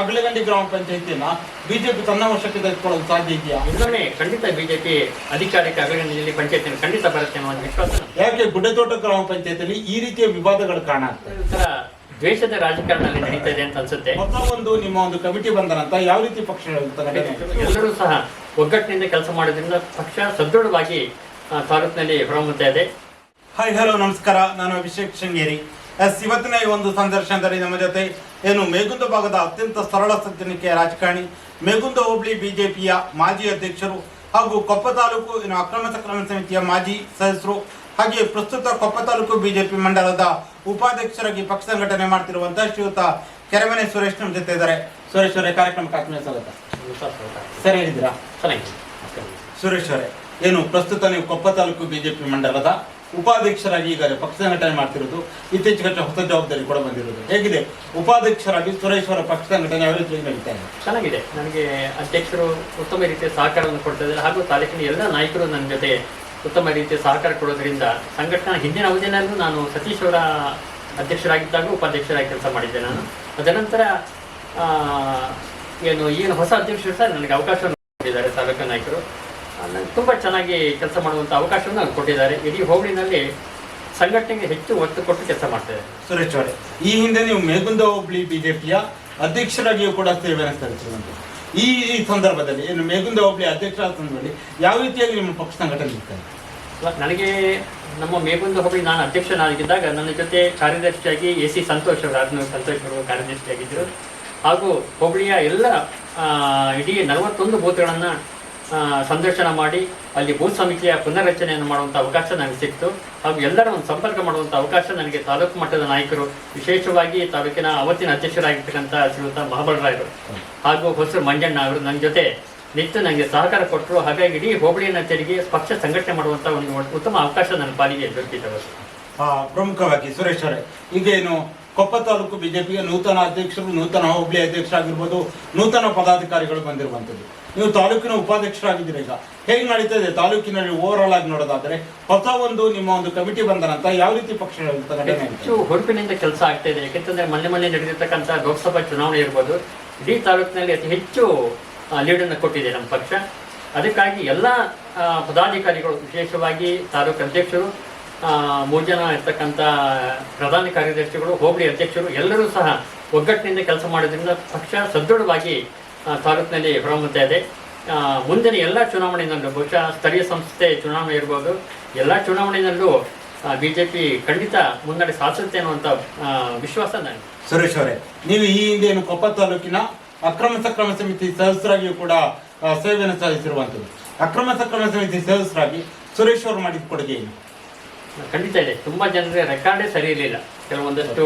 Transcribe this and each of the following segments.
ಅಗಲಗಂಡಿ ಗ್ರಾಮ ಪಂಚಾಯತಿಯನ್ನ ಬಿಜೆಪಿ ತನ್ನ ವಶಕ್ಕೆ ತೆಗೆದುಕೊಳ್ಳಲು ಸಾಧ್ಯ ಇದೆಯಾ? ಇನ್ನೊಮ್ಮೆ ಖಂಡಿತ ಬಿಜೆಪಿ ಅಧಿಕಾರಕ್ಕೆ ಅಗಲಗಂಡಿಯಲ್ಲಿ ಪಂಚಾಯತಿನ ಖಂಡಿತ ಬರುತ್ತೆ ಅನ್ನೋ ಒಂದು ವಿಶ್ವಾಸ. ಯಾಕೆ ಗುಡ್ಡದೊಡ್ಡ ಗ್ರಾಮ ಪಂಚಾಯತಿಯಲ್ಲಿ ಈ ರೀತಿಯ ವಿವಾದಗಳು ಕಾರಣ ದ್ವೇಷದ ರಾಜಕಾರಣದಲ್ಲಿ ನಡೀತಾ ಇದೆ ಅಂತ ಅನ್ಸುತ್ತೆ. ಹೊಸ ಒಂದು ನಿಮ್ಮ ಒಂದು ಕಮಿಟಿ ಬಂದ ನಂತರ ಯಾವ ರೀತಿ ಪಕ್ಷ ಎಲ್ಲರೂ ಸಹ ಒಗ್ಗಟ್ಟಿನಿಂದ ಕೆಲಸ ಮಾಡೋದ್ರಿಂದ ಪಕ್ಷ ಸದೃಢವಾಗಿ ತಾಲೂಕಿನಲ್ಲಿ ಹೊರಹೊಮ್ಮುತ್ತಾ ಇದೆ. ಹಾಯ್ ಹಲೋ ನಮಸ್ಕಾರ. ನಾನು ಅಭಿಷೇಕ್ ಶೃಂಗೇರಿ. ಎಸ್ ಇವತ್ತಿನ ಈ ಒಂದು ಸಂದರ್ಶನದಲ್ಲಿ ನಮ್ಮ ಜೊತೆ ಏನು ಮೇಗುಂದ ಭಾಗದ ಅತ್ಯಂತ ಸರಳ ಸಜ್ಜನಿಕೆಯ ರಾಜಕಾರಣಿ ಮೇಗುಂದ ಹೋಬಳಿ ಬಿಜೆಪಿಯ ಮಾಜಿ ಅಧ್ಯಕ್ಷರು ಹಾಗೂ ಕೊಪ್ಪ ತಾಲೂಕು ಏನು ಅಕ್ರಮ ಸಕ್ರಮ ಸಮಿತಿಯ ಮಾಜಿ ಸದಸ್ಯರು ಹಾಗೆ ಪ್ರಸ್ತುತ ಕೊಪ್ಪ ತಾಲೂಕು ಬಿಜೆಪಿ ಮಂಡಲದ ಉಪಾಧ್ಯಕ್ಷರಾಗಿ ಪಕ್ಷ ಸಂಘಟನೆ ಮಾಡ್ತಿರುವಂತಹ ಶ್ರೀಯುತ ಕೆರೆಮನೆ ಸುರೇಶ್ ನಮ್ಮ ಜೊತೆ ಇದ್ದಾರೆ. ಸುರೇಶ್ ಅವರೇ ಕಾರ್ಯಕ್ರಮಕ್ಕೆ ಆತ್ಮೀಯ ಸ್ವಾಗತ. ಸರಿ ಹೇಳಿದ್ದೀರಾ? ಸರಿ ಸುರೇಶ್ ಅವರೇ ಏನು ಪ್ರಸ್ತುತ ನೀವು ಕೊಪ್ಪ ತಾಲೂಕು ಬಿಜೆಪಿ ಮಂಡಲದ ಉಪಾಧ್ಯಕ್ಷರಾಗಿ ಈಗ ಪಕ್ಷ ಸಂಘಟನೆ ಮಾಡ್ತಿರೋದು ಇತ್ತೀಚೆಗೆ ಹೊಸ ಜವಾಬ್ದಾರಿ ಕೂಡ ಬಂದಿರೋದು. ಹೇಗಿದೆ? ಉಪಾಧ್ಯಕ್ಷರಾಗಿ ಸುರೇಶ್ವರ ಪಕ್ಷ ಸಂಘಟನೆ ಅವರೇ ಚೆನ್ನಾಗಿದೆ. ನನಗೆ ಅಧ್ಯಕ್ಷರು ಉತ್ತಮ ರೀತಿಯ ಸಹಕಾರವನ್ನು ಕೊಡ್ತಾ ಹಾಗೂ ತಾಲೂಕಿನ ಎಲ್ಲ ನಾಯಕರು ನನ್ನ ಜೊತೆ ಉತ್ತಮ ರೀತಿಯ ಸಹಕಾರ ಕೊಡೋದ್ರಿಂದ ಸಂಘಟನಾ ಹಿಂದಿನ ಅವಧಿಯಲ್ಲೂ ನಾನು ಸತೀಶ್ ಅವರ ಅಧ್ಯಕ್ಷರಾಗಿದ್ದಾಗ ಉಪಾಧ್ಯಕ್ಷರಾಗಿ ಕೆಲಸ ಮಾಡಿದ್ದೆ ನಾನು. ಅದನಂತರ ಆ, ಏನು ಏನು ಹೊಸ ಅಧ್ಯಕ್ಷರು ಸಹ ನನಗೆ ಅವಕಾಶವನ್ನು ಕೊಟ್ಟಿದ್ದಾರೆ ತಾಲೂಕು ನಾಯಕರು. ತುಂಬ ಚೆನ್ನಾಗಿ ಕೆಲಸ ಮಾಡುವಂಥ ಅವಕಾಶವನ್ನು ನಾನು ಕೊಟ್ಟಿದ್ದಾರೆ. ಇಡೀ ಹೋಬಳಿನಲ್ಲಿ ಸಂಘಟನೆಗೆ ಹೆಚ್ಚು ಒತ್ತು ಕೊಟ್ಟು ಕೆಲಸ ಮಾಡ್ತಾರೆ ಸುರೇಶ್ ಅವರೇ ಈ ಹಿಂದೆ ನೀವು ಮೇಗುಂದ ಹೋಬಳಿ ಬಿಜೆಪಿಯ ಅಧ್ಯಕ್ಷರಾಗಿಯೂ ಕೂಡ ಸೇವೆ ಈ ಈ ಸಂದರ್ಭದಲ್ಲಿ ಏನು ಮೇಗುಂದ ಹೋಬಳಿ ಅಧ್ಯಕ್ಷರಾದ ಸಂದರ್ಭದಲ್ಲಿ ಯಾವ ರೀತಿಯಾಗಿ ನಿಮ್ಮ ಪಕ್ಷ ಸಂಘಟನೆ ಇರ್ತಾರೆ ನನಗೆ ನಮ್ಮ ಮೇಗುಂದ ಹೋಬಳಿ ನಾನು ಅಧ್ಯಕ್ಷನಾಗಿದ್ದಾಗ ನನ್ನ ಜೊತೆ ಕಾರ್ಯದರ್ಶಿಯಾಗಿ ಎ ಸಿ ಸಂತೋಷ್ ಅವರು ಸಂತೋಷ್ ಅವರು ಕಾರ್ಯದರ್ಶಿಯಾಗಿದ್ದರು. ಹಾಗೂ ಹೋಬಳಿಯ ಎಲ್ಲ ಇಡೀ ನಲವತ್ತೊಂದು ಬೂತ್ಗಳನ್ನು ಸಂದರ್ಶನ ಮಾಡಿ ಅಲ್ಲಿ ಭೂ ಸಮಿತಿಯ ಪುನರ್ರಚನೆಯನ್ನು ಮಾಡುವಂಥ ಅವಕಾಶ ನನಗೆ ಸಿಕ್ತು. ಹಾಗೂ ಎಲ್ಲರ ಒಂದು ಸಂಪರ್ಕ ಮಾಡುವಂಥ ಅವಕಾಶ ನನಗೆ ತಾಲೂಕು ಮಟ್ಟದ ನಾಯಕರು, ವಿಶೇಷವಾಗಿ ತಾಲೂಕಿನ ಅವತ್ತಿನ ಅಧ್ಯಕ್ಷರಾಗಿರ್ತಕ್ಕಂಥ ಶ್ರೀಮಂತ ಮಹಾಬಲರಾಯರು ಹಾಗೂ ಹೊಸರು ಮಂಜಣ್ಣ ಅವರು ನನ್ನ ಜೊತೆ ನಿತ್ಯ ನನಗೆ ಸಹಕಾರ ಕೊಟ್ಟರು. ಹಾಗಾಗಿ ಇಡೀ ಹೋಬಳಿಯನ್ನು ತೆರಿಗೆ ಪಕ್ಷ ಸಂಘಟನೆ ಮಾಡುವಂಥ ಒಂದು ಉತ್ತಮ ಅವಕಾಶ ನನ್ನ ಪಾಲಿಗೆ ದೊರಕಿದ್ದವರು. ಪ್ರಮುಖವಾಗಿ ಸುರೇಶ್ ಅವರೇ ಈಗ ಏನು ಕೊಪ್ಪ ತಾಲೂಕು ಬಿಜೆಪಿಗೆ ನೂತನ ಅಧ್ಯಕ್ಷರು, ನೂತನ ಹೋಬಳಿ ಅಧ್ಯಕ್ಷರಾಗಿರ್ಬೋದು, ನೂತನ ಪದಾಧಿಕಾರಿಗಳು ಬಂದಿರುವಂಥದ್ದು. ನೀವು ತಾಲೂಕಿನ ಉಪಾಧ್ಯಕ್ಷರಾಗಿದ್ದೀರಿ ಈಗ? ಹೇಗೆ ನಡೀತಾ ಇದೆ? ತಾಲೂಕಿನಲ್ಲಿ ಓವರ್ ಆಲ್ ಆಗಿ ನೋಡೋದಾದ್ರೆ, ಹೊಸ ಒಂದು ನಿಮ್ಮ ಒಂದು ಕಮಿಟಿ ಬಂದ ನಂತರ ಯಾವ ರೀತಿ ಪಕ್ಷ ಹೊರಪಿನಿಂದ ಕೆಲಸ ಆಗ್ತಾ ಇದೆ. ಯಾಕೆಂತಂದ್ರೆ ಮೊನ್ನೆ ಮೊನ್ನೆ ನಡೆದಿರ್ತಕ್ಕಂಥ ಲೋಕಸಭಾ ಚುನಾವಣೆ ಇರ್ಬೋದು, ಇಡೀ ತಾಲೂಕಿನಲ್ಲಿ ಅತಿ ಹೆಚ್ಚು ಲೀಡನ್ನು ಕೊಟ್ಟಿದೆ ನಮ್ಮ ಪಕ್ಷ. ಅದಕ್ಕಾಗಿ ಎಲ್ಲ ಪದಾಧಿಕಾರಿಗಳು, ವಿಶೇಷವಾಗಿ ತಾಲೂಕು ಅಧ್ಯಕ್ಷರು ಮೂರು ಜನ ಇರ್ತಕ್ಕಂಥ ಪ್ರಧಾನ ಕಾರ್ಯದರ್ಶಿಗಳು, ಹೋಬಳಿ ಅಧ್ಯಕ್ಷರು ಎಲ್ಲರೂ ಸಹ ಒಗ್ಗಟ್ಟಿನಿಂದ ಕೆಲಸ ಮಾಡೋದ್ರಿಂದ ಪಕ್ಷ ಸದೃಢವಾಗಿ ತಾಲೂಕಿನಲ್ಲಿ ಹೊರಹೊಮ್ಮುತ್ತಾ ಇದೆ. ಮುಂದಿನ ಎಲ್ಲ ಚುನಾವಣೆಯಲ್ಲೂ ಬಹುಶಃ ಸ್ಥಳೀಯ ಸಂಸ್ಥೆ ಚುನಾವಣೆ ಇರ್ಬೋದು. ಎಲ್ಲ ಚುನಾವಣೆಯಲ್ಲೂ ಬಿ ಜೆ ಪಿ ಖಂಡಿತ ಮುನ್ನಡೆ ಸಾಧಿಸುತ್ತೆ ಅನ್ನುವಂಥ ವಿಶ್ವಾಸ ನನಗೆ ಸುರೇಶ್ ಅವರೇ, ನೀವು ಈ ಹಿಂದೆ ಕೊಪ್ಪ ತಾಲೂಕಿನ ಅಕ್ರಮ ಸಕ್ರಮ ಸಮಿತಿ ಸದಸ್ಯರಾಗಿಯೂ ಕೂಡ ಸೇವೆಯನ್ನು ಸಲ್ಲಿಸಿರುವಂಥದ್ದು ಅಕ್ರಮ ಸಕ್ರಮ ಸಮಿತಿ ಸದಸ್ಯರಾಗಿ ಸುರೇಶ್ ಅವರು ಮಾಡಿದ ಕೊಡುಗೆ ಏನು? ಖಂಡಿತ ಇದೆ. ತುಂಬ ಜನರಿಗೆ ರೆಕಾರ್ಡೇ ಸರಿ ಇರಲಿಲ್ಲ. ಕೆಲವೊಂದಷ್ಟು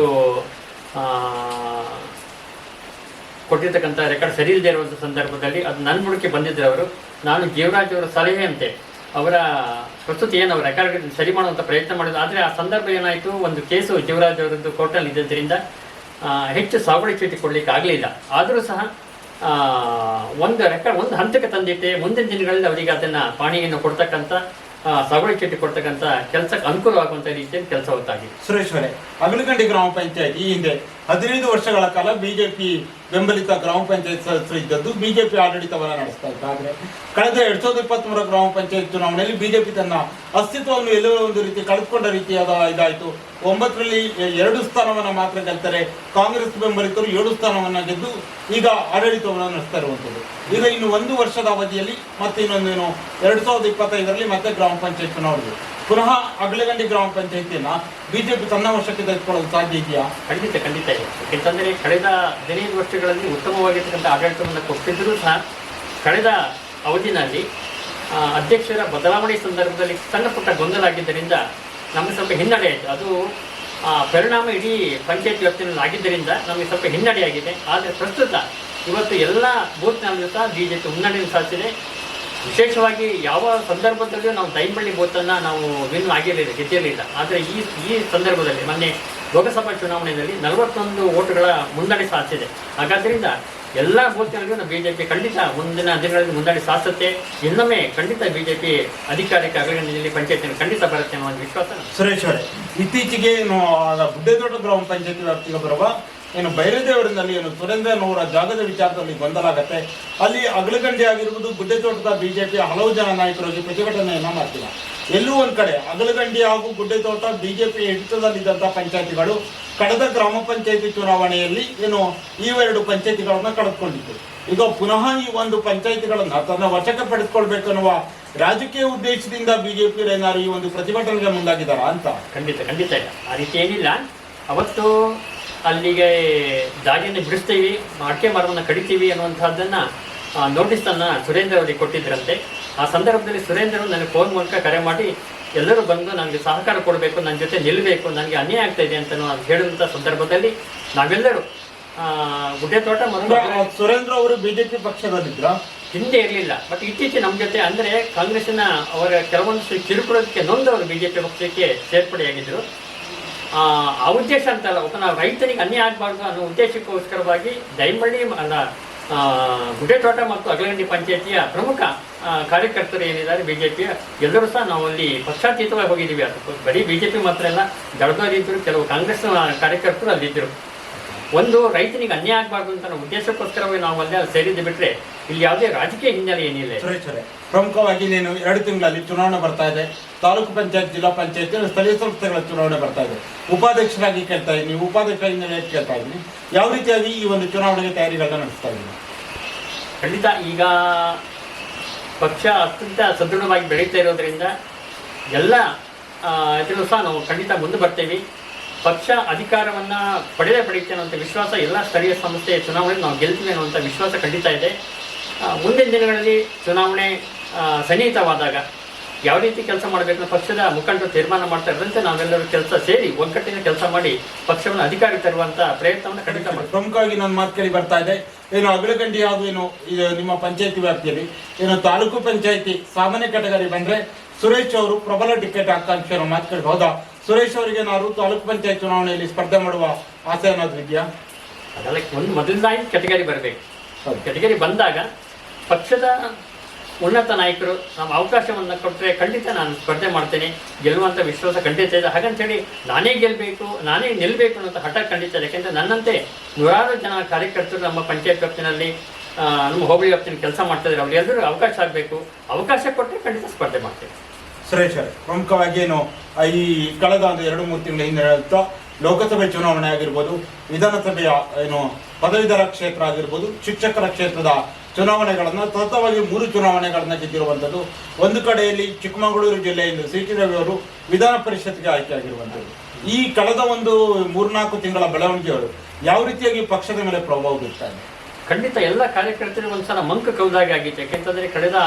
ಕೊಟ್ಟಿರ್ತಕ್ಕಂಥ ರೆಕಾರ್ಡ್ ಸರಿ ಇಲ್ಲದೆ ಇರುವಂಥ ಸಂದರ್ಭದಲ್ಲಿ ಅದು ನನ್ನ ಬುಡಕ್ಕೆ ಬಂದಿದ್ದರು ಅವರು, ನಾನು ಜೀವರಾಜ್ ಅವರ ಸಲಹೆಯಂತೆ ಅವರ ಪ್ರಸ್ತುತ ಏನು, ಅವ್ರ ರೆಕಾರ್ಡ್ ಸರಿ ಮಾಡುವಂಥ ಪ್ರಯತ್ನ ಮಾಡಿದ್ರು. ಆದರೆ ಆ ಸಂದರ್ಭ ಏನಾಯಿತು, ಒಂದು ಕೇಸು ಜೀವರಾಜ್ ಅವರದ್ದು ಕೋರ್ಟಲ್ಲಿ ಇದ್ದರಿಂದ ಹೆಚ್ಚು ಸಾಗುವಳಿ ಚೀಟಿ ಕೊಡಲಿಕ್ಕೆ ಆಗಲಿಲ್ಲ. ಆದರೂ ಸಹ ಒಂದು ರೆಕಾರ್ಡ್ ಒಂದು ಹಂತಕ್ಕೆ ತಂದಿಟ್ಟೆ ಮುಂದಿನ ದಿನಗಳಲ್ಲಿ ಅವರಿಗೆ ಅದನ್ನು ಪಾಣಿಯನ್ನು ಕೊಡ್ತಕ್ಕಂಥ ಸಾಗುವಳಿ ಚೀಟಿ ಕೊಡ್ತಕ್ಕಂಥ ಕೆಲಸಕ್ಕೆ ಅನುಕೂಲವಾಗುವಂಥ ರೀತಿಯಲ್ಲಿ ಕೆಲಸ ಹೊತ್ತಾಗಿ ಸುರೇಶ್ವರೇ ಅಗಲಗಂಡಿ ಗ್ರಾಮ ಪಂಚಾಯತ್ ಈ ಹಿಂದೆ ಹದಿನೈದು ವರ್ಷಗಳ ಕಾಲ ಬಿಜೆಪಿ ಬೆಂಬಲಿತ ಗ್ರಾಮ ಪಂಚಾಯತ್ ಸದಸ್ಯರು ಇದ್ದದ್ದು ಬಿಜೆಪಿ ಆಡಳಿತವನ್ನು ನಡೆಸ್ತಾ ಇತ್ತು. ಆದರೆ ಕಳೆದ ಎರಡ್ ಸಾವಿರದ ಇಪ್ಪತ್ತ್ ಗ್ರಾಮ ಪಂಚಾಯತ್ ಚುನಾವಣೆಯಲ್ಲಿ ಬಿಜೆಪಿ ತನ್ನ ಅಸ್ತಿತ್ವವನ್ನು ಎಲ್ಲೋ ಒಂದು ರೀತಿ ಕಳೆದುಕೊಂಡ ರೀತಿಯಾದ ಇದಾಯಿತು. ಒಂಬತ್ತರಲ್ಲಿ ಎರಡು ಸ್ಥಾನವನ್ನು ಮಾತ್ರ ಗೆಲ್ತಾರೆ ಕಾಂಗ್ರೆಸ್ ಬೆಂಬಲಿತರು ಏಳು ಸ್ಥಾನವನ್ನು ಗೆದ್ದು ಈಗ ಆಡಳಿತವನ್ನು ನಡೆಸ್ತಾ ಇರುವಂಥದ್ದು. ಈಗ ಇನ್ನು ಒಂದು ವರ್ಷದ ಅವಧಿಯಲ್ಲಿ ಮತ್ತೆ ಇನ್ನೊಂದೇನು? ಎರಡು ಸಾವಿರದ ಇಪ್ಪತ್ತೈದರಲ್ಲಿ ಮತ್ತೆ ಗ್ರಾಮ ಪಂಚಾಯತ್ ಚುನಾವಣೆ. ಪುನಃ ಅಗಲಗಂಡಿ ಗ್ರಾಮ ಪಂಚಾಯತಿಯನ್ನ ಬಿಜೆಪಿ ತನ್ನ ವಶಕ್ಕೆ ತೆಗೆದುಕೊಳ್ಳಲು ಸಾಧ್ಯ ಇದೆಯಾ? ಖಂಡಿತ ಖಂಡಿತ ಇದೆ. ಯಾಕೆಂತಂದರೆ ಕಳೆದ ಹದಿನೈದು ವರ್ಷಗಳಲ್ಲಿ ಉತ್ತಮವಾಗಿರ್ತಕ್ಕಂಥ ಆಡಳಿತವನ್ನು ಕೊಟ್ಟಿದ್ದರೂ ಸಹ ಕಳೆದ ಅವಧಿನಲ್ಲಿ ಅಧ್ಯಕ್ಷರ ಬದಲಾವಣೆ ಸಂದರ್ಭದಲ್ಲಿ ಸಣ್ಣ ಪುಟ್ಟ ಗೊಂದಲ ಆಗಿದ್ದರಿಂದ ನಮಗೆ ಸ್ವಲ್ಪ ಹಿನ್ನಡೆ ಆಯಿತು. ಅದು ಪರಿಣಾಮ ಇಡೀ ಪಂಚಾಯತ್ ವ್ಯಾಪ್ತಿಯಲ್ಲಿ ಆಗಿದ್ದರಿಂದ ನಮಗೆ ಸ್ವಲ್ಪ ಹಿನ್ನಡೆಯಾಗಿದೆ ಆದರೆ ಪ್ರಸ್ತುತ ಇವತ್ತು ಎಲ್ಲ ಬೂತ್ನಲ್ಲೂ ಸಹ ಬಿ ಜೆ ಮುನ್ನಡೆಯನ್ನು ಸಾಧಿಸಿದೆ. ವಿಶೇಷವಾಗಿ ಯಾವ ಸಂದರ್ಭದಲ್ಲಿಯೂ ನಾವು ದೈಮಳ್ಳಿ ಬೂತನ್ನು ನಾವು ವಿನ್ ಆಗಿರಲಿಲ್ಲ, ಗೆದ್ದಿರಲಿಲ್ಲ. ಆದರೆ ಈ ಈ ಸಂದರ್ಭದಲ್ಲಿ ಮೊನ್ನೆ ಲೋಕಸಭಾ ಚುನಾವಣೆಯಲ್ಲಿ ನಲವತ್ತೊಂದು ಓಟುಗಳ ಮುನ್ನಡೆ ಸಾಧಿಸಿದೆ. ಹಾಗಾದ್ರಿಂದ ಎಲ್ಲ ಗೋಚರಿಗೂ ಬಿ ಜೆ ಬಿಜೆಪಿ ಖಂಡಿತ ಮುಂದಿನ ದಿನಗಳಲ್ಲಿ ಮುನ್ನಡೆ ಸಾಧಿಸುತ್ತೆ. ಇನ್ನೊಮ್ಮೆ ಖಂಡಿತ ಬಿಜೆಪಿ ಅಧಿಕಾರಕ್ಕೆ ಅಭಿನಂದನೆಯಲ್ಲಿ ಪಂಚಾಯತ್ ಖಂಡಿತ ಬರುತ್ತೆ ಅನ್ನೋ ಒಂದು ವಿಶ್ವಾಸ. ಸುರೇಶ್ ಅವರೇ, ಇತ್ತೀಚೆಗೆ ಬುಡ್ಡೇದೊಡ್ಡ ಗ್ರಾಮ ಪಂಚಾಯತಿ ವ್ಯಾಪ್ತಿಗೆ ಬರುವ ಏನು ಬೈರದೇವರಿನಲ್ಲಿ ಏನು ಸುರೇಂದ್ರನವರ ಜಾಗದ ವಿಚಾರದಲ್ಲಿ ಗೊಂದಲ ಆಗತ್ತೆ ಅಲ್ಲಿ ಅಗಲಗಂಡಿ ಆಗಿರ್ಬೋದು ಗುಡ್ಡೆತೋಟದ ಬಿಜೆಪಿಯ ಹಲವು ಜನ ಪ್ರತಿಭಟನೆ ಪ್ರತಿಭಟನೆಯನ್ನ ಮಾಡ್ತಿಲ್ಲ. ಎಲ್ಲೂ ಒಂದು ಕಡೆ ಅಗಲಗಂಡಿ ಹಾಗೂ ಗುಡ್ಡೆತೋಟ ಬಿಜೆಪಿ ಹಿಡಿತದಲ್ಲಿದ್ದಂಥ ಪಂಚಾಯತಿಗಳು ಕಳೆದ ಗ್ರಾಮ ಪಂಚಾಯತಿ ಚುನಾವಣೆಯಲ್ಲಿ ಏನು ಇವೆರಡು ಪಂಚಾಯತಿಗಳನ್ನ ಕಳೆದುಕೊಂಡಿತ್ತು. ಈಗ ಪುನಃ ಈ ಒಂದು ಪಂಚಾಯತಿಗಳನ್ನ ತನ್ನ ವಶಕ್ಕೆ ಪಡೆದುಕೊಳ್ಬೇಕನ್ನುವ ರಾಜಕೀಯ ಉದ್ದೇಶದಿಂದ ಬಿಜೆಪಿ ಏನಾದ್ರು ಈ ಒಂದು ಪ್ರತಿಭಟನೆಗೆ ಮುಂದಾಗಿದ್ದಾರಾ ಅಂತ. ಖಂಡಿತ ಖಂಡಿತ ಇಲ್ಲ. ಆ ರೀತಿ ಏನಿಲ್ಲ. ಅವತ್ತು ಅಲ್ಲಿಗೆ ದಾರಿಯನ್ನು ಬಿಡಿಸ್ತೀವಿ ಅಡಿಕೆ ಮರವನ್ನು ಕಡಿತೀವಿ ಅನ್ನುವಂಥದ್ದನ್ನು ನೋಟಿಸನ್ನು ಸುರೇಂದ್ರ ಅವರಿಗೆ ಕೊಟ್ಟಿದ್ದರಂತೆ ಆ ಸಂದರ್ಭದಲ್ಲಿ ಸುರೇಂದ್ರ ನನಗೆ ಫೋನ್ ಮೂಲಕ ಕರೆ ಮಾಡಿ ಎಲ್ಲರೂ ಬಂದು ನನಗೆ ಸಹಕಾರ ಕೊಡಬೇಕು ನನ್ನ ಜೊತೆ ನಿಲ್ಲಬೇಕು ನನಗೆ ಅನ್ಯಾಯ ಆಗ್ತಾ ಇದೆ ಅಂತ ಹೇಳುವಂಥ ಸಂದರ್ಭದಲ್ಲಿ ನಾವೆಲ್ಲರೂ ಗುಡ್ಡೆ ತೋಟ ಮತ್ತು ಸುರೇಂದ್ರ ಅವರು ಬಿಜೆಪಿ ಪಕ್ಷದಲ್ಲಿದ್ರ? ಹಿಂದೆ ಇರಲಿಲ್ಲ. ಬಟ್ ಇತ್ತೀಚೆಗೆ ನಮ್ಮ ಜೊತೆ ಅಂದರೆ ಕಾಂಗ್ರೆಸ್ಸಿನ ಅವರ ಕೆಲವೊಂದು ಕಿರುಕುಳಕ್ಕೆ ನೊಂದವರು ಬಿಜೆಪಿ ಪಕ್ಷಕ್ಕೆ ಸೇರ್ಪಡೆಯಾಗಿದ್ದರು. ಆ ಉದ್ದೇಶ ಅಂತಲ್ಲ ಒಬ್ಬ ನಾವು ರೈತನಿಗೆ ಅನ್ಯಾಯ ಆಗಬಾರ್ದು ಅನ್ನೋ ಉದ್ದೇಶಕ್ಕೋಸ್ಕರವಾಗಿ ದೈಮಳ್ಳಿ ಆ, ಮತ್ತು ಅಗಲಗಂಡಿ ಪಂಚಾಯತಿಯ ಪ್ರಮುಖ ಕಾರ್ಯಕರ್ತರು ಏನಿದ್ದಾರೆ ಬಿ ಜೆ ಪಿಯ ಎಲ್ಲರೂ ಸಹ ನಾವು ಅಲ್ಲಿ ಪಕ್ಷಾತೀತವಾಗಿ ಹೋಗಿದ್ದೀವಿ. ಅದು ಬರೀ ಬಿ ಜೆ ಪಿ ಮಾತ್ರ ಅಲ್ಲ ದಳದವರಿದ್ದರು ಕೆಲವು ಕಾಂಗ್ರೆಸ್ನ ಕಾರ್ಯಕರ್ತರು ಅಲ್ಲಿದ್ದರು. ಒಂದು ರೈತನಿಗೆ ಅನ್ಯಾಯ ಆಗಬಾರ್ದು ಅಂತ ನಾವು ಉದ್ದೇಶಕ್ಕೋಸ್ಕರವಾಗಿ ನಾವು ಅಲ್ಲೇ ಸೇರಿದ್ದು ಬಿಟ್ಟರೆ ಇಲ್ಲಿ ಯಾವುದೇ ರಾಜಕೀಯ ಹಿನ್ನೆಲೆ ಏನಿಲ್ಲ. ಸರಿ ಪ್ರಮುಖವಾಗಿ ನೀನು ಎರಡು ತಿಂಗಳಲ್ಲಿ ಚುನಾವಣೆ ಬರ್ತಾ ಇದೆ. ತಾಲೂಕು ಪಂಚಾಯತ್ ಜಿಲ್ಲಾ ಪಂಚಾಯತ್ ಸ್ಥಳೀಯ ಸಂಸ್ಥೆಗಳ ಚುನಾವಣೆ ಬರ್ತಾ ಇದೆ. ಉಪಾಧ್ಯಕ್ಷರಾಗಿ ಕೇಳ್ತಾ ಇದ್ದೀನಿ ಉಪಾಧ್ಯಕ್ಷರಾಗಿ ಕೇಳ್ತಾ ಇದ್ದೀನಿ? ಯಾವ ರೀತಿಯಾಗಿ ಈ ಒಂದು ಚುನಾವಣೆಗೆ ತಯಾರಿಗಳನ್ನ ನಡೆಸ್ತಾ ಇದ್ದೀನಿ? ಖಂಡಿತ ಈಗ ಪಕ್ಷ ಅತ್ಯಂತ ಸದೃಢವಾಗಿ ಬೆಳೀತಾ ಇರೋದ್ರಿಂದ ಎಲ್ಲ ಇದನ್ನು ಇದರಲ್ಲೂ ಸಹ ನಾವು ಖಂಡಿತ ಮುಂದೆ ಬರ್ತೇವೆ. ಪಕ್ಷ ಅಧಿಕಾರವನ್ನ ಪಡೆದೇ ಪಡೆಯುತ್ತೆ ಅನ್ನುವಂಥ ವಿಶ್ವಾಸ ಎಲ್ಲ ಸ್ಥಳೀಯ ಸಂಸ್ಥೆ ಚುನಾವಣೆ ನಾವು ಗೆಲ್ತೀವಿ ಅನ್ನುವಂಥ ವಿಶ್ವಾಸ ಖಂಡಿತ ಇದೆ. ಮುಂದಿನ ದಿನಗಳಲ್ಲಿ ಚುನಾವಣೆ ಸನ್ನಿಹಿತವಾದಾಗ ಯಾವ ರೀತಿ ಕೆಲಸ ಮಾಡಬೇಕು ಪಕ್ಷದ ಮುಖಂಡರು ತೀರ್ಮಾನ ಮಾಡ್ತಾ ಇರೋದಂತೆ ನಾವೆಲ್ಲರೂ ಕೆಲಸ ಸೇರಿ ಒಗ್ಗಟ್ಟಿನ ಕೆಲಸ ಮಾಡಿ ಪಕ್ಷವನ್ನು ಅಧಿಕಾರ ತರುವಂತ ಪ್ರಯತ್ನವನ್ನು ಖಂಡಿತ ಮಾಡಿ ಪ್ರಮುಖವಾಗಿ ನನ್ನ ಮಾತು ಕೇಳಿ ಬರ್ತಾ ಇದೆ. ಏನು ಅಗಲಗಂಡಿ ಹಾಗೂ ಏನು ಇದು ನಿಮ್ಮ ಪಂಚಾಯತಿ ವ್ಯಾಪ್ತಿಯಲ್ಲಿ? ಏನು ತಾಲೂಕು ಪಂಚಾಯತಿ ಸಾಮಾನ್ಯ ಕೆಟಗರಿ ಬಂದ್ರೆ ಸುರೇಶ್ ಅವರು ಪ್ರಬಲ ಟಿಕೆಟ್ ಆಕಾಂಕ್ಷಿ ಅನ್ನೋ ಮಾತು ಕೇಳಿ ಹೌದಾ? ಸುರೇಶ್ ಅವರಿಗೆ ಏನಾದ್ರು ತಾಲೂಕು ಪಂಚಾಯತ್ ಚುನಾವಣೆಯಲ್ಲಿ ಸ್ಪರ್ಧೆ ಮಾಡುವ ಆಸೆ ಏನಾದ್ರು ಇದೆಯಾ? ಅದೆಲ್ಲ ಒಂದು ಮೊದಲದಾಗಿ ಕೆಟಗರಿ ಬರಬೇಕು. ಕೆಟಗರಿ ಬಂದಾಗ ಪಕ್ಷದ ಉನ್ನತ ನಾಯಕರು ನಮ್ಮ ಅವಕಾಶವನ್ನು ಕೊಟ್ಟರೆ ಖಂಡಿತ ನಾನು ಸ್ಪರ್ಧೆ ಮಾಡ್ತೇನೆ. ಗೆಲ್ಲುವಂಥ ವಿಶ್ವಾಸ ಖಂಡಿತ ಇದೆ. ಹಾಗಂತೇಳಿ ನಾನೇ ಗೆಲ್ಲಬೇಕು ನಾನೇ ನಿಲ್ಲಬೇಕು ಅನ್ನೋಂಥ ಹಠ ಖಂಡಿತ ಇದೆ. ಯಾಕೆಂದರೆ ನನ್ನಂತೆ ನೂರಾರು ಜನ ಕಾರ್ಯಕರ್ತರು ನಮ್ಮ ಪಂಚಾಯತ್ ವ್ಯಾಪ್ತಿನಲ್ಲಿ ನಮ್ಮ ಹೋಬಳಿ ವ್ಯಾಪ್ತಿನ ಕೆಲಸ ಮಾಡ್ತಿದ್ದಾರೆ ಅವರೆಲ್ಲರೂ ಅವಕಾಶ ಆಗಬೇಕು. ಅವಕಾಶ ಕೊಟ್ಟರೆ ಖಂಡಿತ ಸ್ಪರ್ಧೆ ಮಾಡ್ತೇನೆ. ಅವರೇ ಪ್ರಮುಖವಾಗಿ ಏನು ಈ ಕಳೆದ ಒಂದು ಎರಡು ಮೂರು ತಿಂಗಳ ಹಿಂದೆ ಹೇಳ್ತಾ, ಲೋಕಸಭೆ ಚುನಾವಣೆ ಆಗಿರ್ಬೋದು, ವಿಧಾನಸಭೆಯ ಏನು, ಪದವೀಧರ ಕ್ಷೇತ್ರ ಆಗಿರ್ಬೋದು, ಶಿಕ್ಷಕರ ಕ್ಷೇತ್ರದ ಚುನಾವಣೆಗಳನ್ನು, ಸತತವಾಗಿ ಮೂರು ಚುನಾವಣೆಗಳನ್ನು ಗೆದ್ದಿರುವಂಥದ್ದು, ಒಂದು ಕಡೆಯಲ್ಲಿ ಚಿಕ್ಕಮಗಳೂರು ಜಿಲ್ಲೆಯಿಂದ ಸಿ ಟಿ ರವಿ ಅವರು ವಿಧಾನ ಪರಿಷತ್ಗೆ ಆಯ್ಕೆ ಆಗಿರುವಂಥದ್ದು. ಈ ಕಳೆದ ಒಂದು ಮೂರ್ನಾಲ್ಕು ತಿಂಗಳ ಬೆಳವಣಿಗೆಗಳು ಯಾವ ರೀತಿಯಾಗಿ ಪಕ್ಷದ ಮೇಲೆ ಪ್ರಭಾವ ಬೀರ್ತಾ ಖಂಡಿತ ಎಲ್ಲ ಕಾರ್ಯಕರ್ತರಿಗೆ ಒಂದ್ಸಲ ಮಂಕ ಕೌದಾಗಿ ಆಗಿತ್ತು. ಯಾಕೆಂತಂದ್ರೆ ಕಳೆದ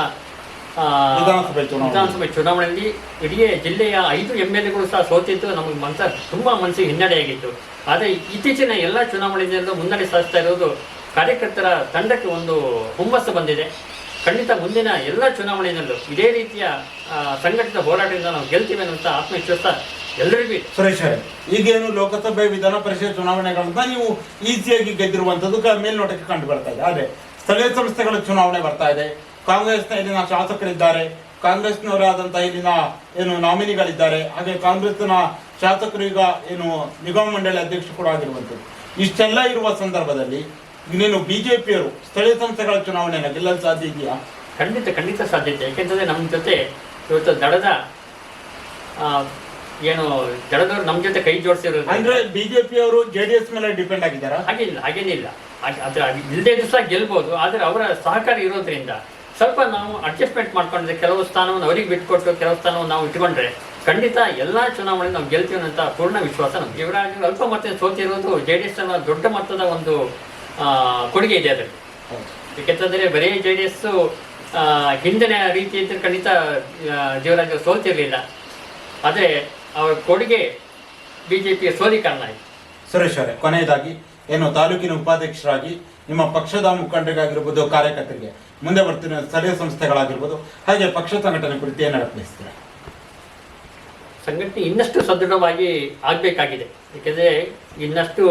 ವಿಧಾನಸಭೆ ಚುನಾವಣೆ. ವಿಧಾನಸಭೆ ಚುನಾವಣೆಯಲ್ಲಿ ಇಡೀ ಜಿಲ್ಲೆಯ ಐದು ಎಂ ಎಲ್ ಎಗಳು ಸಹ ಸೋತಿದ್ದು ನಮಗೆ ಮನಸ ತುಂಬಾ ಮನಸ್ಸಿಗೆ ಹಿನ್ನಡೆಯಾಗಿತ್ತು ಆದರೆ ಇತ್ತೀಚಿನ ಎಲ್ಲ ಚುನಾವಣೆಯಲ್ಲೂ ಮುನ್ನಡೆ ಸಾಧಿಸ್ತಾ ಇರೋದು ಕಾರ್ಯಕರ್ತರ ತಂಡಕ್ಕೆ ಒಂದು ಹುಮ್ಮಸ್ಸು ಬಂದಿದೆ. ಖಂಡಿತ ಮುಂದಿನ ಎಲ್ಲ ಚುನಾವಣೆಯಲ್ಲೂ ಇದೇ ರೀತಿಯ ಸಂಘಟಿತ ಹೋರಾಟದಿಂದ ನಾವು ಗೆಲ್ತೀವಿ ಅನ್ನುವಂಥ ಆತ್ಮವಿಶ್ವಾಸ ಎಲ್ಲರಿಗೂ ಸುರೇಶ್ ಈಗೇನು ಲೋಕಸಭೆ ವಿಧಾನ ಪರಿಷತ್ ಚುನಾವಣೆಗಳನ್ನ ನೀವು ಈಸಿಯಾಗಿ ಗೆದ್ದಿರುವಂತದ್ದು ಮೇಲ್ನೋಟಕ್ಕೆ ಕಂಡು ಬರ್ತಾ ಇದೆ. ಆದ್ರೆ ಸ್ಥಳೀಯ ಸಂಸ್ಥೆಗಳ ಚುನಾವಣೆ ಬರ್ತಾ ಇದೆ. ಕಾಂಗ್ರೆಸ್ನ ಇಲ್ಲಿನ ಶಾಸಕರಿದ್ದಾರೆ. ಕಾಂಗ್ರೆಸ್ನವರಾದಂಥ ಇಲ್ಲಿನ ಏನು ನಾಮಿನಿಗಳಿದ್ದಾರೆ. ಹಾಗೆ ಕಾಂಗ್ರೆಸ್ನ ಶಾಸಕರು ಈಗ ಏನು ನಿಗಮ ಮಂಡಳಿ ಅಧ್ಯಕ್ಷ ಕೂಡ ಆಗಿರುವಂಥದ್ದು. ಇಷ್ಟೆಲ್ಲ ಇರುವ ಸಂದರ್ಭದಲ್ಲಿ ಇನ್ನೇನು ಬಿಜೆಪಿಯವರು ಸ್ಥಳೀಯ ಸಂಸ್ಥೆಗಳ ಚುನಾವಣೆಯನ್ನು ಗೆಲ್ಲಲು ಸಾಧ್ಯ ಇದೆಯಾ? ಖಂಡಿತ ಖಂಡಿತ ಸಾಧ್ಯತೆ ಯಾಕೆಂದರೆ ನಮ್ಮ ಜೊತೆ ಇವತ್ತು ದಡದ ಏನು ದಡದವ್ರು ನಮ್ಮ ಜೊತೆ ಕೈ ಜೋಡಿಸಿರೋ ಅಂದ್ರೆ ಬಿಜೆಪಿಯವರು ಜೆಡಿಎಸ್ ಮೇಲೆ ಡಿಪೆಂಡ್ ಆಗಿದ್ದಾರೆ? ಹಾಗೇನಿಲ್ಲ ಹಾಗೇನಿಲ್ಲ. ಹಾಗೆ- ಅದು ಅದು ಇಲ್ಲದೇ ದಿವಸ ಗೆಲ್ಬೋದು. ಆದರೆ ಅವರ ಸಹಕಾರ ಇರೋದ್ರಿಂದ ಸ್ವಲ್ಪ ನಾವು ಅಡ್ಜಸ್ಟ್ಮೆಂಟ್ ಮಾಡ್ಕೊಂಡ್ರೆ ಕೆಲವು ಸ್ಥಾನವನ್ನು ಅವರಿಗೆ ಬಿಟ್ಕೊಟ್ಟು ಕೆಲವು ಸ್ಥಾನವನ್ನು ನಾವು ಇಟ್ಕೊಂಡ್ರೆ ಖಂಡಿತ ಎಲ್ಲ ಚುನಾವಣೆ ನಾವು ಗೆಲ್ತೀವಿ ಅಂತ ಪೂರ್ಣ ವಿಶ್ವಾಸ ನಮ್ಗೆ. ಯುವರಾಜ್ ಅಲ್ಪ ಮತ ಸೋತಿರೋದು ಜೆ ಡಿ ಎಸ್ ಅನ್ನೋ ದೊಡ್ಡ ಮಟ್ಟದ ಒಂದು ಕೊಡುಗೆ ಇದೆ ಅದರಲ್ಲಿ. ಹೌದು. ಯಾಕೆಂತಂದ್ರೆ ಬರೀ ಜೆ ಡಿ ಎಸ್ ಹಿಂದಿನ ರೀತಿ ಇದ್ರೆ ಖಂಡಿತ ಜೀವರಾಜ್ ಸೋತಿರಲಿಲ್ಲ. ಆದರೆ ಅವರ ಕೊಡುಗೆ ಬಿಜೆಪಿ ಸೋಲಿ ಕಾರಣ ಆಯಿತು. ಸುರೇಶ್ ಅವರೇ ಕೊನೆಯದಾಗಿ ಏನು ತಾಲೂಕಿನ ಉಪಾಧ್ಯಕ್ಷರಾಗಿ ನಿಮ್ಮ ಪಕ್ಷದ ಮುಖಂಡರಿಗಾಗಿರ್ಬೋದು ಕಾರ್ಯಕರ್ತರಿಗೆ, ಮುಂದೆ ಬರ್ತಿರೋ ಸ್ಥಳೀಯ ಸಂಸ್ಥೆಗಳಾಗಿರ್ಬೋದು, ಹಾಗೆ ಪಕ್ಷ ಸಂಘಟನೆ ಕುರಿತು ಏನು ಬಯಸ್ತೀರಾ? ಸಂಘಟನೆ ಇನ್ನಷ್ಟು ಸದೃಢವಾಗಿ ಆಗಬೇಕಾಗಿದೆ. ಏಕೆಂದರೆ ಇನ್ನಷ್ಟು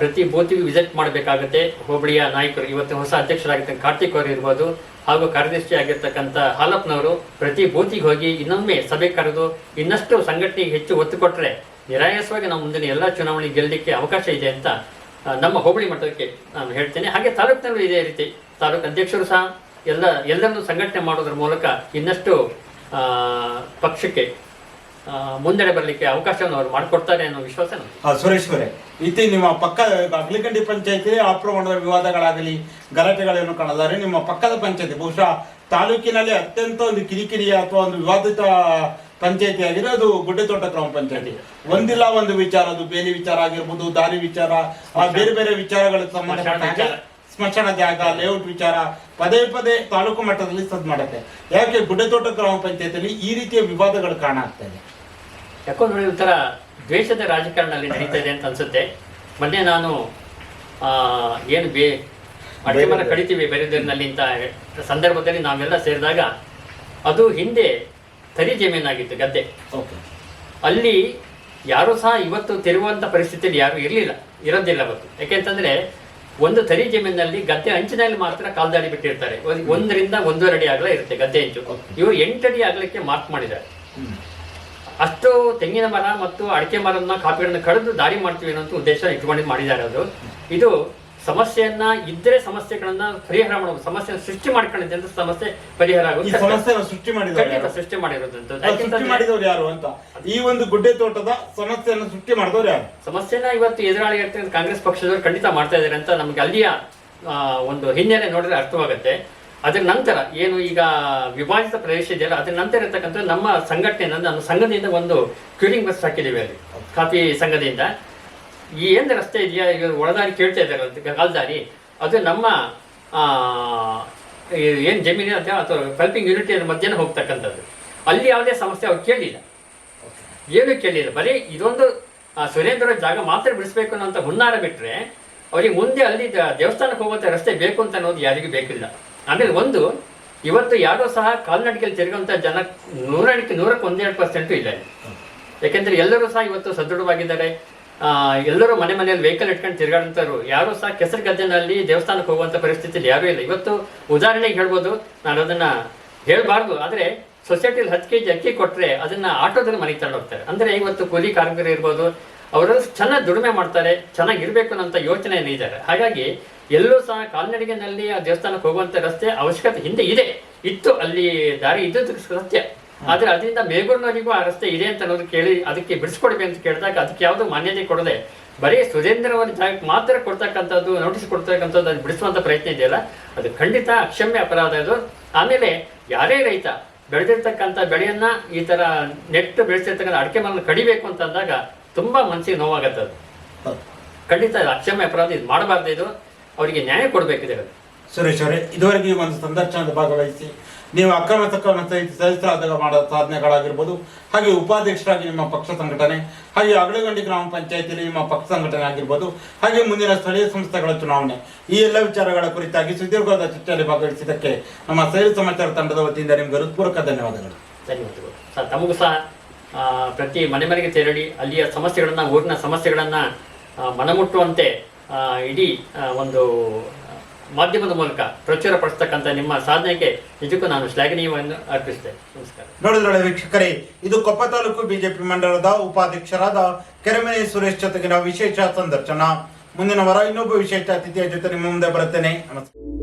ಪ್ರತಿ ಬೂತಿಗೂ ವಿಸಿಟ್ ಮಾಡಬೇಕಾಗುತ್ತೆ. ಹೋಬಳಿಯ ನಾಯಕರು, ಇವತ್ತು ಹೊಸ ಅಧ್ಯಕ್ಷರಾಗಿರ್ತಕ್ಕಂಥ ಕಾರ್ತಿಕ್ ಅವರು ಇರ್ಬೋದು, ಹಾಗೂ ಕಾರ್ಯದರ್ಶಿ ಆಗಿರ್ತಕ್ಕಂಥ ಹಾಲಪ್ಪನವರು ಪ್ರತಿ ಬೂತಿಗೆ ಹೋಗಿ ಇನ್ನೊಮ್ಮೆ ಸಭೆ ಕರೆದು ಇನ್ನಷ್ಟು ಸಂಘಟನೆಗೆ ಹೆಚ್ಚು ಒತ್ತು ಕೊಟ್ಟರೆ ನಿರಾಯಾಸವಾಗಿ ನಾವು ಮುಂದಿನ ಎಲ್ಲ ಚುನಾವಣೆ ಗೆಲ್ಲಲಿಕ್ಕೆ ಅವಕಾಶ ಇದೆ ಅಂತ ನಮ್ಮ ಹೋಬಳಿ ಮಟ್ಟಕ್ಕೆ ನಾನು ಹೇಳ್ತೇನೆ. ಹಾಗೆ ತಾಲೂಕಿನಲ್ಲೂ ಇದೇ ರೀತಿ. ತಾಲೂಕು ಅಧ್ಯಕ್ಷರು ಸಹ ಎಲ್ಲ, ಎಲ್ಲರನ್ನು ಸಂಘಟನೆ ಮಾಡೋದ್ರ ಮೂಲಕ ಇನ್ನಷ್ಟು ಪಕ್ಷಕ್ಕೆ ಮುಂದಡೆ ಬರಲಿಕ್ಕೆ ಅವಕಾಶವನ್ನು ಅವರು ಮಾಡಿಕೊಡ್ತಾರೆ ಅನ್ನೋ ವಿಶ್ವಾಸ ಸುರೇಶ್ವರೇ, ಇತಿ ನಿಮ್ಮ ಪಕ್ಕ ಅಗ್ಲಿಕಂಡಿ ಪಂಚಾಯತಿ ಆಪ್ರಮಾಣದ ವಿವಾದಗಳಾಗಲಿ ಗಲಾಟೆಗಳನ್ನು ಕಾಣಲಾರೆ. ನಿಮ್ಮ ಪಕ್ಕದ ಪಂಚಾಯತಿ, ಬಹುಶಃ ತಾಲೂಕಿನಲ್ಲಿ ಅತ್ಯಂತ ಒಂದು ಕಿರಿಕಿರಿಯ ಅಥವಾ ಒಂದು ವಿವಾದಿತ ಪಂಚಾಯತಿ ಆಗಿದೆ ಅದು ಗುಡ್ಡೆತೋಟ ಗ್ರಾಮ ಪಂಚಾಯತಿ. ಒಂದಿಲ್ಲ ಒಂದು ವಿಚಾರ ಅದು ಬೇಲಿ ವಿಚಾರ ಆಗಿರ್ಬೋದು ದಾರಿ ವಿಚಾರ ಆ ಬೇರೆ ಬೇರೆ ವಿಚಾರಗಳಿಗೆ ಸಂಬಂಧಪಟ್ಟ ವಿಚಾರ. ಸ್ಮಶಾನ ಜಾಗ ಲೇಔಟ್ ವಿಚಾರ ಪದೇ ಪದೇ ತಾಲೂಕು ಮಟ್ಟದಲ್ಲಿ ಸದ್ ಮಾಡುತ್ತೆ. ಯಾಕೆ ಗುಡ್ಡೆತೋಟ ಗ್ರಾಮ ಪಂಚಾಯತಿಯಲ್ಲಿ ಈ ರೀತಿಯ ವಿವಾದಗಳು ಕಾಣ ಆಗ್ತಾ ಇದೆ ಯಾಕಂದ್ರೆ ಒಂಥರ ದ್ವೇಷದ ರಾಜಕಾರಣದಲ್ಲಿ ನಡೀತಾ ಇದೆ ಅಂತ ಅನ್ಸುತ್ತೆ. ಮೊನ್ನೆ ನಾನು ಆ, ಏನು ಬೇ ಅಡಿಕೆ ಮರ ಕಡಿತೀವಿ ಬೆರೆದೂರಿನಲ್ಲಿ ಸಂದರ್ಭದಲ್ಲಿ ನಾವೆಲ್ಲ ಸೇರಿದಾಗ ಅದು ಹಿಂದೆ ತರಿ ಜಮೀನಾಗಿತ್ತು ಗದ್ದೆ. ಓಕೆ. ಅಲ್ಲಿ ಯಾರು ಸಹ ಇವತ್ತು ತೆರುವಂತ ಪರಿಸ್ಥಿತಿಯಲ್ಲಿ ಯಾರು ಇರಲಿಲ್ಲ ಇರೋದಿಲ್ಲ ಅವತ್ತು ಯಾಕೆಂತಂದ್ರೆ ಒಂದು ತರಿ ಜಮೀನಲ್ಲಿ ಗದ್ದೆ ಅಂಚಿನಲ್ಲಿ ಮಾತ್ರ ಕಾಲ್ದಾಡಿ ಬಿಟ್ಟಿರ್ತಾರೆ. ಒಂದರಿಂದ ಒಂದೂವರೆ ಅಡಿ ಆಗಲ ಇರುತ್ತೆ ಗದ್ದೆ ಅಂಚು. ಇವರು ಎಂಟಡಿ ಆಗಲಿಕ್ಕೆ ಮಾರ್ಕ್ ಮಾಡಿದ್ದಾರೆ. ಅಷ್ಟು ತೆಂಗಿನ ಮರ ಮತ್ತು ಅಡಿಕೆ ಮರನ ಕಾಫಿಗಳನ್ನು ಕಡಿದು ದಾರಿ ಮಾಡ್ತೀವಿ ಅನ್ನೋ ಉದ್ದೇಶ ಇಟ್ಕೊಂಡು ಮಾಡಿದ್ದಾರೆ ಅದು ಇದು ಸಮಸ್ಯೆಯನ್ನ ಇದ್ರೆ ಸಮಸ್ಯೆಗಳನ್ನ ಪರಿಹಾರ ಮಾಡಬಹುದು ಸಮಸ್ಯೆ ಸೃಷ್ಟಿ ಮಾಡ್ಕೊಂಡಿದ್ದೆ ಅಂತ ಸಮಸ್ಯೆ ಪರಿಹಾರ ಆಗುತ್ತೆ. ಸಮಸ್ಯೆನ ಸೃಷ್ಟಿ ಖಂಡಿತ ಯಾರು? ಸೃಷ್ಟಿ ಮಾಡಿರೋದಂತ ಸೃಷ್ಟಿ ಮಾಡಿದವರು ಯಾರು ಅಂತ? ಈ ಒಂದು ಗುಡ್ಡೆ ತೋಟದ ಸಮಸ್ಯೆಯನ್ನು ಸೃಷ್ಟಿ ಮಾಡಿದವರು ಯಾರು? ಸಮಸ್ಯೆನ ಇವತ್ತು ಎದುರಾಳಿ ಇರ್ತಕ್ಕಂಥ ಕಾಂಗ್ರೆಸ್ ಪಕ್ಷದವರು ಖಂಡಿತ ಮಾಡ್ತಾ ಇದ್ದಾರೆ ಅಂತ ನಮ್ಗೆ ಅಲ್ಲಿಯ ಒಂದು ಹಿನ್ನೆಲೆ ನೋಡಿದ್ರೆ ಅರ್ಥವಾಗುತ್ತೆ. ಅದ್ರ ನಂತರ ಏನು ಈಗ ವಿಭಾಜಿತ ಪ್ರದೇಶ ಇದೆಯಲ್ಲ ಅದ್ರ ನಂತರ ಇರ್ತಕ್ಕಂಥ ನಮ್ಮ ಸಂಘಟನೆ ನಮ್ಮ ಸಂಘದಿಂದ ಒಂದು ಕ್ಯೂರಿಂಗ್ ಬಸ್ ಹಾಕಿದ್ದೀವಿ ಅಲ್ಲಿ ಕಾಫಿ ಸಂಘದಿಂದ. ಈ ಏನು ರಸ್ತೆ ಇದೆಯಾ? ಈಗ ಒಳದಾರಿ ಕೇಳ್ತಾ ಇದ್ದಾರೆ ಅಂತ ಕಾಲ್ದಾರಿ ಅದು ನಮ್ಮ ಏನು ಜಮೀನು ಅಂತ ಅಥವಾ ಯೂನಿಟಿ ಯೂನಿಟ್ ಮಧ್ಯಾಹ್ನ ಹೋಗ್ತಕ್ಕಂಥದ್ದು. ಅಲ್ಲಿ ಯಾವುದೇ ಸಮಸ್ಯೆ ಅವ್ರು ಕೇಳಿಲ್ಲ. ಏನು ಕೇಳಿಲ್ಲ. ಬರೀ ಇದೊಂದು ಸುರೇಂದ್ರ ಜಾಗ ಮಾತ್ರ ಬಿಡಿಸ್ಬೇಕು ಅನ್ನೋ ಹುನ್ನಾರ ಬಿಟ್ಟರೆ ಅವರಿಗೆ ಮುಂದೆ ಅಲ್ಲಿ ದೇವಸ್ಥಾನಕ್ಕೆ ಹೋಗುವಂತ ರಸ್ತೆ ಬೇಕು ಅಂತ ಅನ್ನೋದು ಯಾರಿಗೂ ಬೇಕಿಲ್ಲ. ಆಮೇಲೆ ಒಂದು, ಇವತ್ತು ಯಾರೋ ಸಹ ಕಾಲ್ನಡಿಕೆಯಲ್ಲಿ ತಿರುಗುವಂಥ ಜನ ನೂರಕ್ಕೆ ನೂರಕ್ಕೆ ಒಂದೆರಡು ಪರ್ಸೆಂಟು ಇಲ್ಲ ಯಾಕೆಂದರೆ ಎಲ್ಲರೂ ಸಹ ಇವತ್ತು ಸದೃಢವಾಗಿದ್ದಾರೆ. ಎಲ್ಲರೂ ಮನೆ ಮನೆಯಲ್ಲಿ ವೆಹಿಕಲ್ ಇಟ್ಕೊಂಡು ತಿರ್ಗಾಡಂತರು ಯಾರು ಸಹ ಕೆಸರು ಗದ್ದೆನಲ್ಲಿ ದೇವಸ್ಥಾನಕ್ಕೆ ಹೋಗುವಂತ ಪರಿಸ್ಥಿತಿಯಲ್ಲಿ ಯಾರೂ ಇಲ್ಲ. ಇವತ್ತು ಉದಾಹರಣೆಗೆ ಹೇಳ್ಬೋದು, ನಾನು ಅದನ್ನ ಹೇಳ್ಬಾರ್ದು. ಆದ್ರೆ ಸೊಸೈಟಿಲಿ ಹತ್ತು ಕೆಜಿ ಅಕ್ಕಿ ಕೊಟ್ರೆ ಅದನ್ನ ಆಟೋದಲ್ಲಿ ಮನೆಗೆ ತಗೊಂಡು ಹೋಗ್ತಾರೆ ಅಂದ್ರೆ ಇವತ್ತು ಕೂಲಿ ಕಾರ್ಮಿಕರು ಇರ್ಬೋದು, ಅವರು ಚೆನ್ನಾಗಿ ದುಡಿಮೆ ಮಾಡ್ತಾರೆ, ಚೆನ್ನಾಗಿರ್ಬೇಕು ಅನ್ನೋ ಯೋಚನೆ ಇದ್ದಾರೆ. ಹಾಗಾಗಿ ಎಲ್ಲೂ ಸಹ ಕಾಲ್ನಡಿಗೆನಲ್ಲಿ ಆ ದೇವಸ್ಥಾನಕ್ಕೆ ಹೋಗುವಂತ ರಸ್ತೆ ಅವಶ್ಯಕತೆ ಹಿಂದೆ ಇದೆ. ಇತ್ತು ಅಲ್ಲಿ ದಾರಿ ಇದ್ದದ್ದು ಸತ್ಯ. ಆದ್ರೆ ಅದರಿಂದ ಮೇಗೂರಿನವರಿಗೂ ಆ ರಸ್ತೆ ಇದೆ ಅಂತ ಅನ್ನೋದು ಕೇಳಿ ಅದಕ್ಕೆ ಬಿಡಿಸ್ಕೊಡ್ಬೇಕು ಅಂತ ಕೇಳಿದಾಗ ಅದಕ್ಕೆ ಯಾವುದು ಮಾನ್ಯತೆ ಕೊಡದೆ ಬರೀ ಸುರೇಂದ್ರ ಅವರ ಜಾಗಕ್ಕೆ ಮಾತ್ರ ಕೊಡ್ತಕ್ಕಂಥದ್ದು ನೋಟಿಸ್ ಕೊಡ್ತಕ್ಕಂಥದ್ದು ಅದು ಬಿಡಿಸುವಂತ ಪ್ರಯತ್ನ ಇದೆಯಲ್ಲ ಅದು ಖಂಡಿತ ಅಕ್ಷಮ್ಯ ಅಪರಾಧ ಅದು ಆಮೇಲೆ ಯಾರೇ ರೈತ ಬೆಳೆದಿರ್ತಕ್ಕಂಥ ಬೆಳೆಯನ್ನ ಈ ತರ ನೆಟ್ಟು ಬೆಳೆಸಿರ್ತಕ್ಕಂಥ ಅಡಿಕೆ ಮರನ್ನು ಕಡಿಬೇಕು ಅಂತ ಅಂದಾಗ ತುಂಬಾ ಮನಸ್ಸಿಗೆ ನೋವಾಗತ್ತೆ ಅದು. ಖಂಡಿತ ಅಕ್ಷಮ್ಯ ಅಪರಾಧ ಇದು ಮಾಡಬಾರ್ದು ಇದು. ಅವರಿಗೆ ನ್ಯಾಯ ಕೊಡಬೇಕಿದೆ ಸುರೇಶ್ ಅವರೇ ಇದುವರೆಗೆ ಒಂದು ಸಂದರ್ಶನದ ಭಾಗವಹಿಸಿ. ನೀವು ಅಕ್ರಮ ಚರಿತ್ರ ಸಹಿಸಲಾದಾಗ ಮಾಡೋ ಸಾಧನೆಗಳಾಗಿರ್ಬೋದು, ಹಾಗೆ ಉಪಾಧ್ಯಕ್ಷರಾಗಿ ನಿಮ್ಮ ಪಕ್ಷ ಸಂಘಟನೆ, ಹಾಗೆ ಅಗಳಗಂಡಿ ಗ್ರಾಮ ಪಂಚಾಯತಿಯಲ್ಲಿ ನಿಮ್ಮ ಪಕ್ಷ ಸಂಘಟನೆ ಆಗಿರ್ಬೋದು, ಹಾಗೆ ಮುಂದಿನ ಸ್ಥಳೀಯ ಸಂಸ್ಥೆಗಳ ಚುನಾವಣೆ. ಈ ಎಲ್ಲ ವಿಚಾರಗಳ ಕುರಿತಾಗಿ ಸುದೀರ್ಘವಾದ ಚರ್ಚೆಯಲ್ಲಿ ಭಾಗವಹಿಸಿದ್ದಕ್ಕೆ ನಮ್ಮ ಸೈಲ್ ಸಮಾಚಾರ ತಂಡದ ವತಿಯಿಂದ ನಿಮ್ಗೆ ಹೃತ್ಪೂರ್ವಕ ಧನ್ಯವಾದಗಳು. ಧನ್ಯವಾದಗಳು. ಸರ್, ತಮಗೂ ಸಹ ಪ್ರತಿ ಮನೆ ಮನೆಗೆ ತೆರಳಿ, ಅಲ್ಲಿಯ ಸಮಸ್ಯೆಗಳನ್ನ, ಊರಿನ ಸಮಸ್ಯೆಗಳನ್ನ ಮನಮುಟ್ಟುವಂತೆ ಇಡೀ ಒಂದು ಮಾಧ್ಯಮದ ಮೂಲಕ ಪ್ರಚುರ ಪಡಿಸ್ತಕ್ಕಂಥ ನಿಮ್ಮ ಸಾಧನೆಗೆ ನಿಜಕ್ಕೂ ನಾನು ಶ್ಲಾಘನೀಯವನ್ನು ಅರ್ಪಿಸ್ತೇನೆ. ನಮಸ್ಕಾರ. ನೋಡಿದ್ರೊಳೆ ವೀಕ್ಷಕರೇ, ಇದು ಕೊಪ್ಪ ತಾಲೂಕು ಬಿಜೆಪಿ ಮಂಡಲದ ಉಪಾಧ್ಯಕ್ಷರಾದ ಕೆರೆಮನೆ ಸುರೇಶ್ ಜೊತೆಗಿನ ವಿಶೇಷ ಸಂದರ್ಶನ. ಮುಂದಿನ ವಾರ ಇನ್ನೊಬ್ಬ ವಿಶೇಷ ಅತಿಥಿಯ ಜೊತೆ ನಿಮ್ಮ ಮುಂದೆ ಬರುತ್ತೇನೆ. ನಮಸ್ಕಾರ.